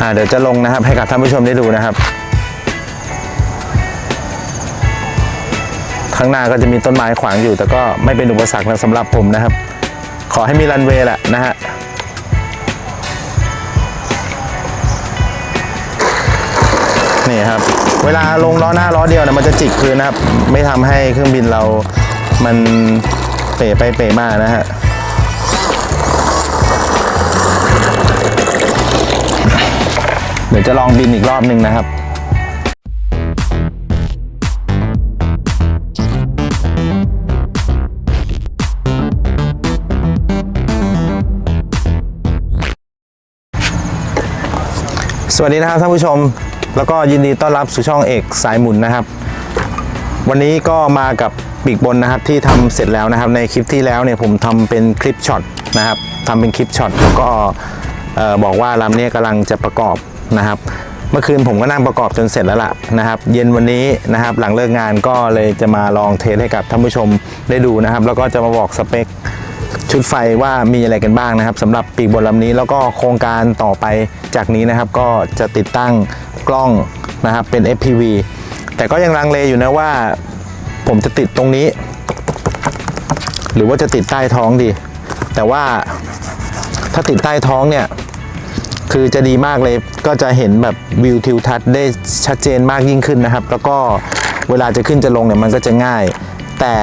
อ่าเดี๋ยวจะลงนะครับ ให้กับท่านผู้ชมได้ดูนะครับข้างหน้าก็จะมีต้นไม้ขวางอยู่ แต่ก็ไม่เป็นอุปสรรคสำหรับผมนะครับ ขอให้มีรันเวย์แหละนะฮะนี่ครับ เวลาลงล้อหน้าล้อเดียวนะมันจะจิกพื้นนะครับ ไม่ทำให้เครื่องบินเรามันเป๋ไปเป๋มานะฮะ เดี๋ยวจะลองบินอีกรอบหนึ่งนะครับสวัสดีนะครับท่านผู้ชมแล้วก็ยินดีต้อนรับสู่ช่องเอกสายหมุนนะครับ วันนี้ก็มากับปีกบนนะครับที่ทำเสร็จแล้วนะครับ ในคลิปที่แล้วเนี่ยผมทำเป็นคลิปช็อตนะครับทำเป็นคลิปช็อตแล้วก็ออบอกว่าลำเนี้กำลังจะประกอบ นะครับ เมื่อคืนผมก็นั่งประกอบจนเสร็จแล้วล่ะนะครับ เย็นวันนี้นะครับ หลังเลิกงานก็เลยจะมาลองเทสให้กับท่านผู้ชมได้ดูนะครับ แล้วก็จะมาบอกสเปคชุดไฟว่ามีอะไรกันบ้างนะครับสำหรับปีกบนลำนี้แล้วก็โครงการต่อไปจากนี้นะครับ ก็จะติดตั้งกล้องนะครับเป็น FPV แต่ก็ยังลังเลอยู่นะว่า ผมจะติดตรงนี้ หรือว่าจะติดใต้ท้องดี แต่ว่าถ้าติดใต้ท้องเนี่ย คือจะดีมากเลยก็จะเห็นแบบวิวทิวทัศน์ได้ชัดเจนมากยิ่งขึ้นนะครับ แล้วก็เวลาจะขึ้นจะลงเนี่ยมันก็จะง่าย แต่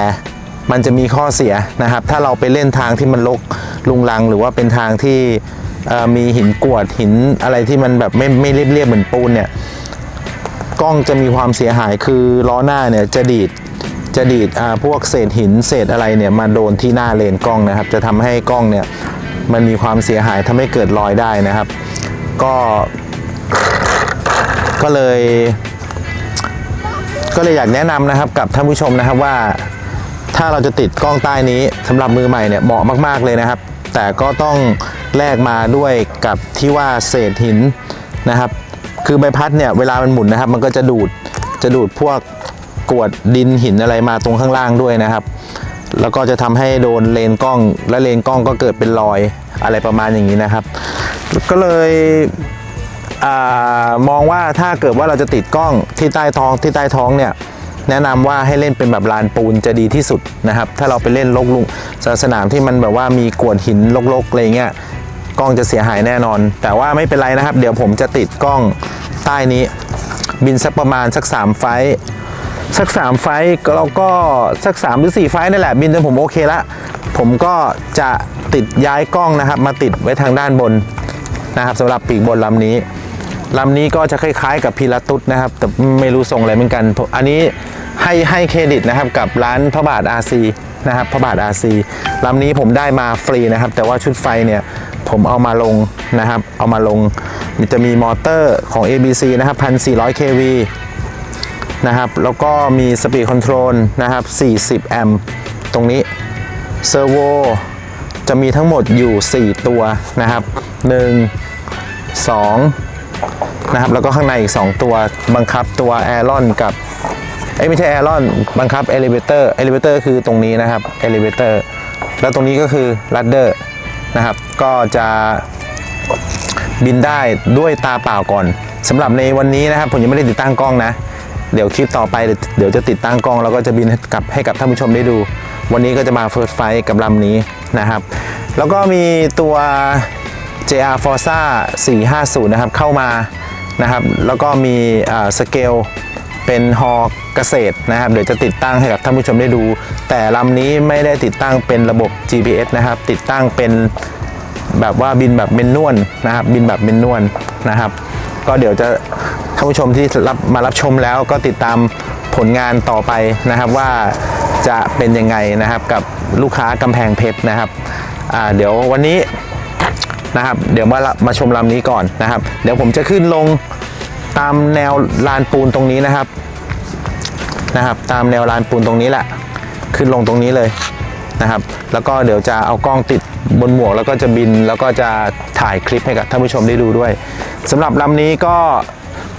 มันจะมีข้อเสียนะครับ ถ้าเราไปเล่นทางที่มันลกลุงลัง หรือว่าเป็นทางที่มีหินกวดหินอะไรที่มันแบบไม่ไม่เรียบๆเหมือนปูนเนี่ยกล้องจะมีความเสียหายคือล้อหน้าเนี่ยจะดีดจะดีดอาพวกเศษหินเศษอะไรเนี่ยมาโดนที่หน้าเลนกล้องนะครับ จะทำให้กล้องเนี่ยมันมีความเสียหายทำให้เกิดรอยได้นะครับ ก็ ก็เลย ก็เลยอยากแนะนำนะครับกับท่านผู้ชมนะครับว่า ถ้าเราจะติดกล้องใต้นี้สำหรับมือใหม่เนี่ยเหมาะมาก ๆเลยนะครับ แต่ก็ต้องแลกมาด้วยกับที่ว่าเศษหินนะครับ คือใบพัดเนี่ยเวลามันหมุนนะครับ มันก็จะดูดจะดูดพวกกวดดินหินอะไรมาตรงข้างล่างด้วยนะครับ แล้วก็จะทำให้โดนเลนกล้องและเลนกล้องก็เกิดเป็นรอยอะไรประมาณอย่างนี้นะครับ ก็เลยอมองว่าถ้าเกิดว่าเราจะติดกล้องที่ใต้ท้องที่ใต้ท้องเนี่ยแนะนำว่าให้เล่นเป็นแบบลานปูนจะดีที่สุดนะครับ ถ้าเราไปเล่นลกลุงสนามที่มันแบบว่ามีกวดหินลกๆอะไรเงี้ยกล้องจะเสียหายแน่นอน แต่ว่าไม่เป็นไรนะครับ เดี๋ยวผมจะติดกล้องใต้นี้ บินสักประมาณสัก 3 ไฟสัก 3 ไฟท์ก็เราก็สัก 3 หรือ 4 ไฟนั่นแหละ บินจนผมโอเคละผมก็จะติดย้ายกล้องนะครับ มาติดไว้ทางด้านบน นะครับสำหรับปีกบนลำนี้ลำนี้ก็จะคล้ายๆกับพีลาตุสนะครับ แต่ไม่รู้ทรงอะไรเหมือนกัน อันนี้ให้ให้เครดิตนะครับกับร้านพระบาท RC นะครับพระบาท RC ลำนี้ผมได้มาฟรีนะครับ แต่ว่าชุดไฟเนี่ยผมเอามาลงนะครับ เอามาลงมันจะมีมอเตอร์ของ ABC นะครับ 1,400 kV นะครับ แล้วก็มีสปีดคอนโทรลนะครับ 40 แอมป์ตรงนี้เซอร์โว จะมีทั้งหมดอยู่ 4 ตัวนะครับ 1 2 นะครับ แล้วก็ข้างในอีก 2 ตัวบังคับตัวแอรอนกับเอ้ไม่ใช่แอรอนบังคับเอลิเวเตอร์เอลิเวเตอร์คือตรงนี้นะครับเอลิเวเตอร์แล้วตรงนี้ก็คือลัดเดอร์นะครับ ก็จะบินได้ด้วยตาเปล่าก่อนสำหรับในวันนี้นะครับผมยังไม่ได้ติดตั้งกล้องนะ เดี๋ยวคลิปต่อไปเดี๋ยวจะติดตั้งกล้องแล้วก็จะบินกลับให้กับท่านผู้ชมได้ดู วันนี้ก็จะมาเฟิร์สไฟกับลำนี้ นะครับ แล้วก็มีตัว JR Forza 450 นะครับ เข้ามานะครับ แล้วก็มีสเกลเป็นฮอเกษตรนะครับ เดี๋ยวจะติดตั้งให้กับท่านผู้ชมได้ดู แต่ลำนี้ไม่ได้ติดตั้งเป็นระบบ GPS นะครับ ติดตั้งเป็นแบบว่าบินแบบเมนนวลนะครับ บินแบบเมนนวลนะครับ ก็เดี๋ยวจะท่านผู้ชมที่รับมารับชมแล้วก็ติดตามผลงานต่อไปนะครับว่า จะเป็นยังไงนะครับกับลูกค้ากำแพงเพชรนะครับเดี๋ยววันนี้นะครับเดี๋ยวมามาชมลำนี้ก่อนนะครับ เดี๋ยวผมจะขึ้นลงตามแนวลานปูนตรงนี้นะครับนะครับ ตามแนวลานปูนตรงนี้แหละ ขึ้นลงตรงนี้เลยนะครับ แล้วก็เดี๋ยวจะเอากล้องติดบนหมวกแล้วก็จะบินแล้วก็จะถ่ายคลิปให้กับท่านผู้ชมได้ดูด้วยสำหรับลำนี้ก็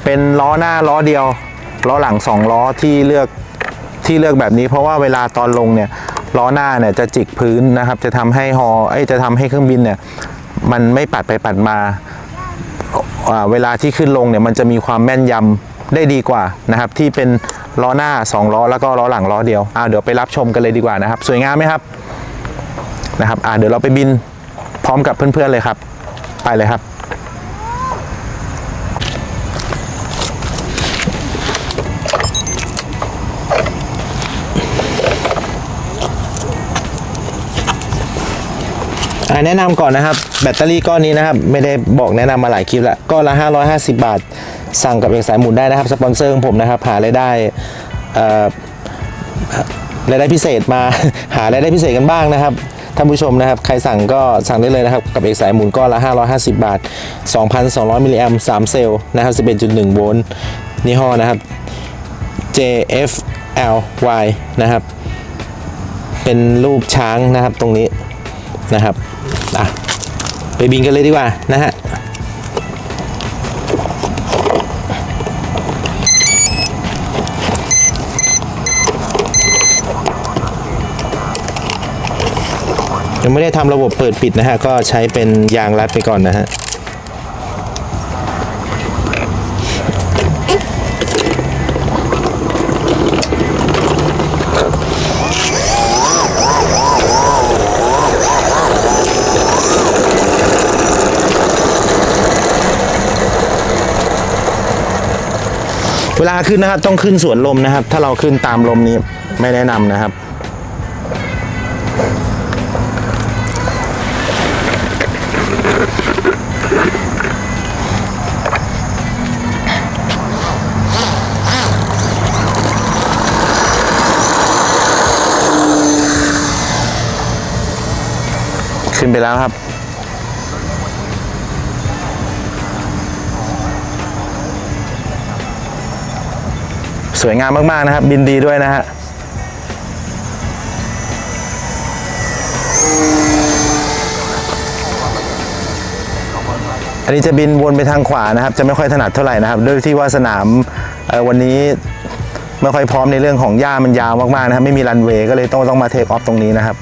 เป็นล้อหน้าล้อเดียว ล้อหลังสองล้อที่เลือก ที่เลือกแบบนี้เพราะว่าเวลาตอนลงเนี่ยล้อหน้าเนี่ยจะจิกพื้นนะครับ จะทำให้ฮอเอ้ยจะทำให้เครื่องบินเนี่ยมันไม่ปัดไปปัดมาอ่าเวลาที่ขึ้นลงเนี่ยมันจะมีความแม่นยำได้ดีกว่านะครับ ที่เป็นล้อหน้า 2 ล้อแล้วก็ล้อหลังล้อเดียวอ่าเดี๋ยวไปรับชมกันเลยดีกว่านะครับ สวยงามไหมครับนะครับอ่าเดี๋ยวเราไปบินพร้อมกับเพื่อนๆเลยครับ ไปเลยครับ แนะนำก่อนนะครับ แบตเตอรี่ก้อนนี้นะครับ ไม่ได้บอกแนะนำมาหลายคลิปล้วก้อนละ 550 บาท สั่งกับเอกสายหมุนได้นะครับ สปอนเซอร์ของผมนะครับ หารายได้อ่อรายได้พิเศษมา หารายได้พิเศษกันบ้างนะครับท่านผู้ชมนะครับ ใครสั่งก็สั่งได้เลยนะครับ กับเอกสายหมุนก้อนละ 550 บาท 2,200มิลลิแอม3เซลล์นะครับ11.1 โวลต์ยี่ห้อนะครับ JFLY นะครับ เป็นรูปช้างนะครับตรงนี้นะครับ อะไปบินกันเลยดีกว่านะฮะยังไม่ได้ทำระบบเปิดปิดนะฮะ ก็ใช้เป็นยางรัดไปก่อนนะฮะ เวลาขึ้นนะครับต้องขึ้นสวนลมนะครับ ถ้าเราขึ้นตามลมนี้ไม่แนะนำนะครับขึ้นไปแล้วครับ สวยงามมากๆนะครับ บินดีด้วยนะฮะอันนี้จะบินวนไปทางขวานะครับ จะไม่ค่อยถนัดเท่าไหร่นะครับ ด้วยที่ว่าสนามวันนี้ไม่ค่อยพร้อมในเรื่องของหญ้ามันยาวมากๆนะครับ ไม่มีรันเวย์ก็เลยต้องต้องมาเทคออฟตรงนี้นะครับ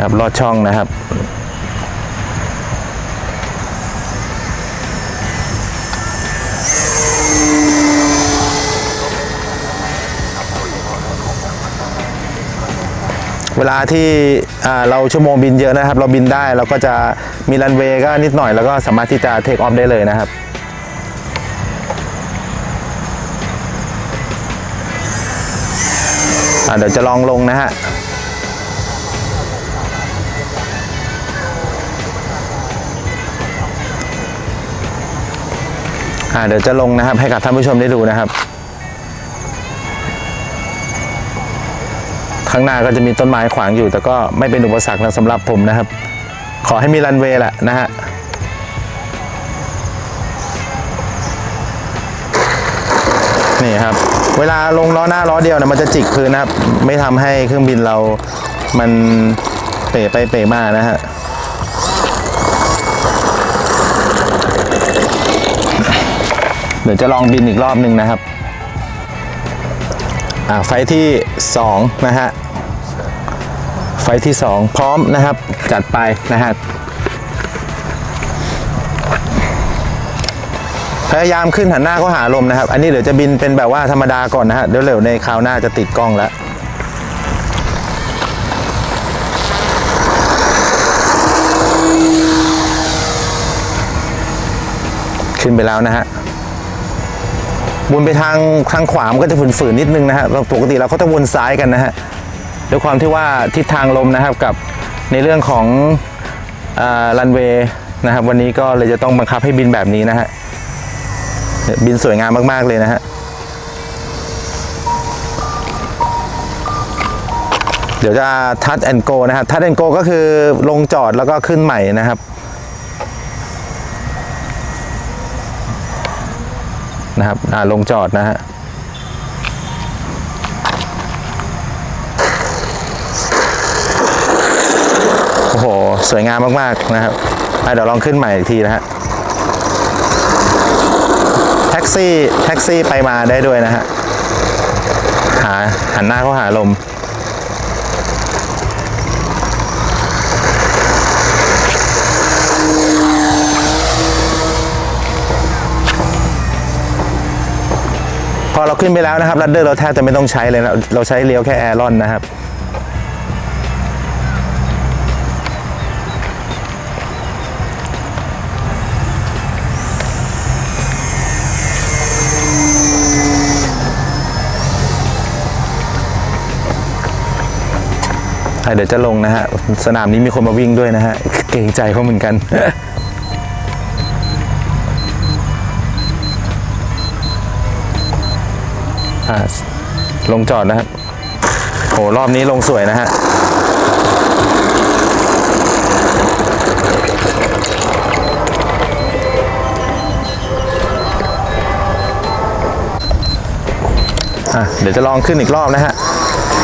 ครับลอดช่องนะครับ เวลาที่เราชั่วโมงบินเยอะนะครับ เราบินได้เราก็จะมีรันเวย์ก็นิดหน่อยแล้วก็สามารถที่จะเทคออฟได้เลยนะครับเดี๋ยวจะลองลงนะฮะเดี๋ยวจะลงนะครับให้กับท่านผู้ชมได้ดูนะครับ ข้างหน้าก็จะมีต้นไม้ขวางอยู่ แต่ก็ไม่เป็นอุปสรรคนะสำหรับผมนะครับ ขอให้มีรันเวย์แหละนะฮะนี่ครับ เวลาลงล้อหน้าล้อเดียวนะมันจะจิกพื้นนะครับ ไม่ทำให้เครื่องบินเรามันเป๋ไปเป๋มานะฮะเดี๋ยวจะลองบินอีกรอบหนึ่งนะครับ อ่าไฟที่ 2 นะฮะ ฟที่ 2 พร้อมนะครับ จัดไปนะฮะพยายามขึ้นหันหน้าเข้าหาลมนะครับ อันนี้เดี๋ยวจะบินเป็นแบบว่าธรรมดาก่อนนะฮะเดี๋ยวเร็วในคราวหน้าจะติดกล้องแล้วขึ้นไปแล้วนะฮะวนไปทางทางขวามันก็จะฝืนๆนิดนึงนะฮะปกติเราก็จะวนซ้ายกันนะฮะ ด้วยความที่ว่าทิศทางลมนะครับกับในเรื่องของรันเวย์นะครับ วันนี้ก็เลยจะต้องบังคับให้บินแบบนี้นะฮะบินสวยงามมาก ๆ เลยนะฮะเดี๋ยวจะทัชแอนโกนะฮะทัชแอนโกก็คือลงจอดแล้วก็ขึ้นใหม่นะครับ นะครับลงจอดนะฮะ สวยงามมากๆนะครับเดี๋ยวลองขึ้นใหม่อีกทีนะฮะแท็กซี่แท็กซี่ไปมาได้ด้วยนะฮะหาหันหน้าเข้าหาลมพอเราขึ้นไปแล้วนะครับรัดเดอร์เราแทบจะไม่ต้องใช้เลยนะเราใช้เลี้ยวแค่แอรอนนะครับ เดี๋ยวจะลงนะฮะ สนามนี้มีคนมาวิ่งด้วยนะฮะ เกรงใจเขาเหมือนกัน ลงจอดนะครับโอ้รอบนี้ลงสวยนะฮะอะเดี๋ยวจะลองขึ้นอีกรอบนะฮะ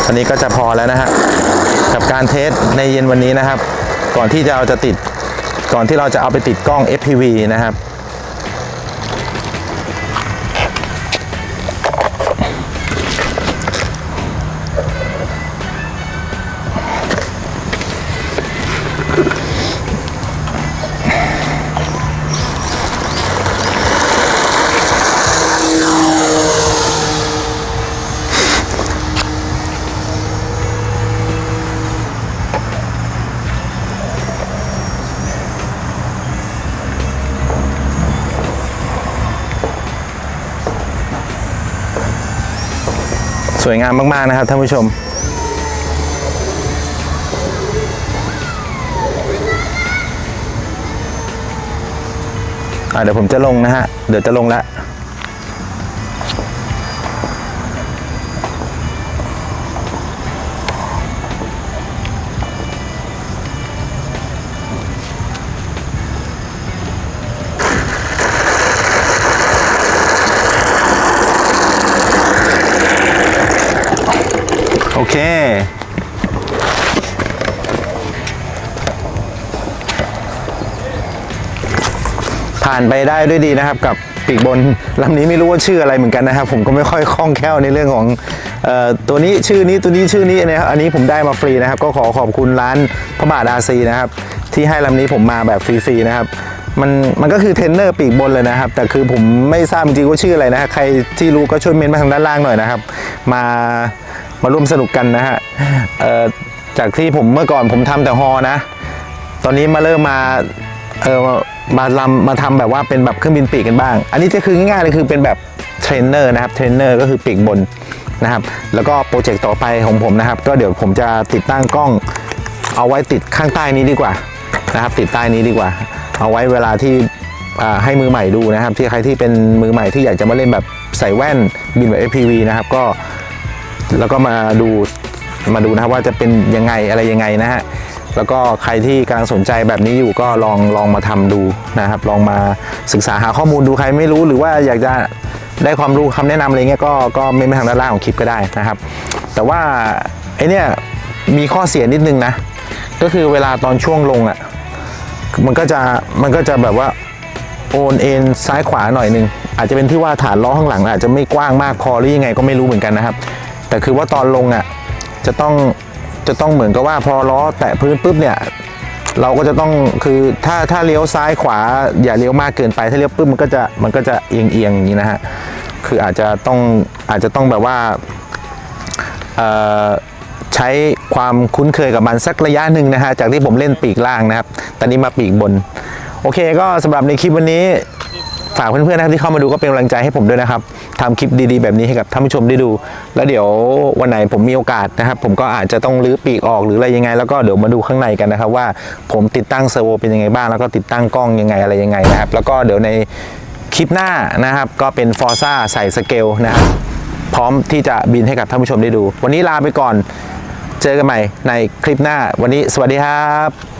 อันนี้ก็จะพอแล้วนะฮะ กับการเทสในเย็นวันนี้นะครับ ก่อนที่จะเราจะติด ก่อนที่เราจะเอาไปติดกล้อง FPV นะครับ สวยงามมากๆนะครับท่านผู้ชม เดี๋ยวผมจะลงนะฮะ เดี๋ยวจะลงแล้ว เคผ่านไปได้ด้วยดีนะครับกับปีกบนลำนี้ไม่รู้ว่าชื่ออะไรเหมือนกันนะครับ ผมก็ไม่ค่อยคล่องแคล่วในเรื่องของออตัวนี้ชื่อนี้ตัวนี้ชื่อนี้นะครับอันนี้ผมได้มาฟรีนะครับ ก็ขอขอบคุณร้านพระบาทอาซีนะครับ ที่ให้ลำนี้ผมมาแบบฟรีๆนะครับมันมันก็คือเทนเนอร์ปีกบนเลยนะครับ แต่คือผมไม่ทราบจริงๆว่าชื่ออะไรนะฮะใครที่รู้ก็ช่วยเมนต์มาทางด้านล่างหน่อยนะครับ มา มาร่วมสนุกกันนะฮะเอ่อจากที่ผมเมื่อก่อนผมทำแต่ฮอนะ ตอนนี้มาเริ่มมาเออมาลำมาทำแบบว่าเป็นแบบเครื่องบินปีกกันบ้าง อันนี้จะคือง่ายๆเลยคือเป็นแบบเทรนเนอร์นะครับเทรนเนอร์ก็คือปีกบนนะครับ แล้วก็โปรเจกต์ต่อไปของผมนะครับ ก็เดี๋ยวผมจะติดตั้งกล้อง เอาไว้ติดข้างใต้นี้ดีกว่านะครับ ติดใต้นี้ดีกว่า เอาไว้เวลาที่อ่าให้มือใหม่ดูนะครับ ที่ใครที่เป็นมือใหม่ที่อยากจะมาเล่นแบบใส่แว่นบินแบบ FPV นะครับก็ แล้วก็มาดูมาดูนะครับว่าจะเป็นยังไงอะไรยังไงนะฮะแล้วก็ใครที่กำลังสนใจแบบนี้อยู่ก็ลองลองมาทำดูนะครับ ลองมาศึกษาหาข้อมูลดูใครไม่รู้ หรือว่าอยากจะได้ความรู้คำแนะนำอะไรเงี้ยก็ก็ไม่ไม่ทางด้านล่างของคลิปก็ได้นะครับ แต่ว่าไอเนี้ยมีข้อเสียนิดนึงนะ ก็คือเวลาตอนช่วงลงอะมันก็จะมันก็จะแบบว่าโอนเอ็นซ้ายขวาหน่อยนึงอาจจะเป็นที่ว่าฐานล้อข้างหลัง อาจจะไม่กว้างมากพอหรือยังไงก็ไม่รู้เหมือนกันนะครับ แต่คือว่าตอนลงอะจะต้องจะต้องเหมือนกับว่าพอล้อแตะพื้นปุ๊บเนี่ยเราก็จะต้องคือถ้าถ้าเลี้ยวซ้ายขวาอย่าเลี้ยวมากเกินไปถ้าเลี้ยวปุ๊บมันก็จะมันก็จะเอียงเอียงอย่างนี้นะฮะคืออาจจะต้องอาจจะต้องแบบว่าใช้ความคุ้นเคยกับมันสักระยะหนึ่งนะฮะจากที่ผมเล่นปีกล่างนะครับ ตอนนี้มาปีกบน โอเคก็สำหรับในคลิปวันนี้ ฝากเพื่อนๆนะครับที่เข้ามาดูก็เป็นกำลังใจให้ผมด้วยนะครับทำคลิปดีๆ แบบนี้ให้กับท่านผู้ชมได้ดู แล้วเดี๋ยววันไหนผมมีโอกาสนะครับ ผมก็อาจจะต้องรื้อปีกออกหรืออะไรยังไง แล้วก็เดี๋ยวมาดูข้างในกันนะครับ ว่าผมติดตั้งเซอร์โวเป็นยังไงบ้างแล้วก็ติดตั้งกล้องยังไงอะไรยังไงนะครับ แล้วก็เดี๋ยวในคลิปหน้านะครับ ก็เป็นฟอร์ซ่าใส่สเกลนะครับพร้อมที่จะบินให้กับท่านผู้ชมได้ดู วันนี้ลาไปก่อนเจอกันใหม่ในคลิปหน้า วันนี้สวัสดีครับ